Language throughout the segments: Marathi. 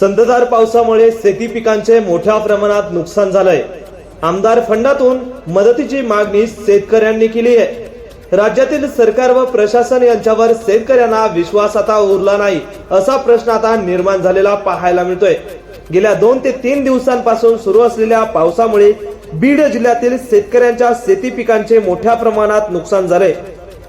संततधार पावसामुळे शेती पिकांचे मोठ्या प्रमाणात नुकसान झालंय. आमदार फंडातून मदतीची मागणी शेतकऱ्यांनी केली आहे. राज्यातील सरकार व प्रशासन यांच्यावर शेतकऱ्यांना विश्वास आता उरला नाही असा प्रश्न आता निर्माण झालेला पाहायला मिळतोय. गेल्या दोन ते तीन दिवसांपासून सुरू असलेल्या पावसामुळे बीड जिल्ह्यातील शेतकऱ्यांच्या शेती पिकांचे मोठ्या प्रमाणात नुकसान झाले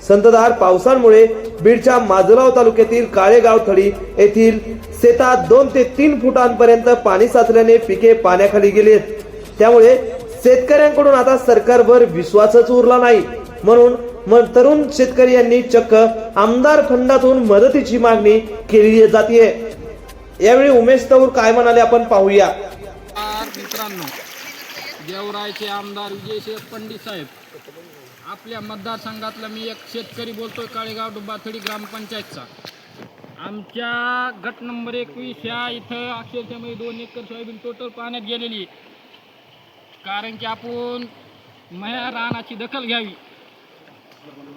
संततधार पावसामुळे बीडच्या माजलगाव तालुक्यातील काळेगाव थडी येथील शेतात दोन ते तीन फुटांपर्यंत पाणी साचल्याने पिके पाण्याखाली गेली आहेत. त्यामुळे शेतकऱ्यांकडून आता सरकारवर विश्वासच उरला नाही. म्हणून मग तरुण शेतकरी यांनी चक्क आमदार फंडातून मदतीची मागणी केली जाते यावेळी उमेश तौर काय म्हणाले आपण पाहूया. मित्रांनो गेवरायचे आमदार विजय पंडित साहेब आपल्या मतदारसंघातला मी एक शेतकरी बोलतोय काळेगाव डुबाथडी ग्रामपंचायतचा. आमच्या गट नंबर एकवीस ह्या इथं अक्षरशः दोन एकर सोयाबीन टोटल पाण्यात गेलेली कारण की आपण मया रानाची दखल घ्यावी.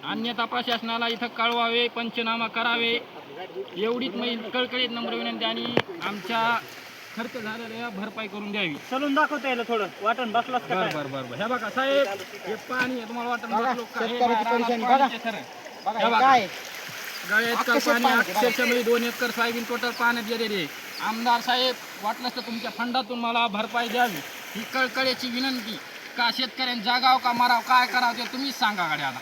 अन्यथा प्रशासनाला इथं कळवावे पंचनामा करावे. एवढीच मी कळकळीत नम्र विनंती आणि आमच्या खर्च झालेल्या भरपाई करून द्यावी. चलून दाखवता येईल थोडं. वाटण बसलाच का बर काय? बर बर. बर हे बघा साहेब हे पाणी आहे तुम्हाला वाटत? हे आहे. हे बघा. पाणी अक्षरशः म्हणजे दोन एकर सोयाबीन टोटल पाण्यात गेलेली आहे. आमदार साहेब वाटलंच तर तुमच्या फंडातून मला भरपाई द्यावी. ही कळकळीची विनंती. का शेतकऱ्यांनी जागाव का माराव काय करावं ते तुम्हीच सांगा गाड्याला.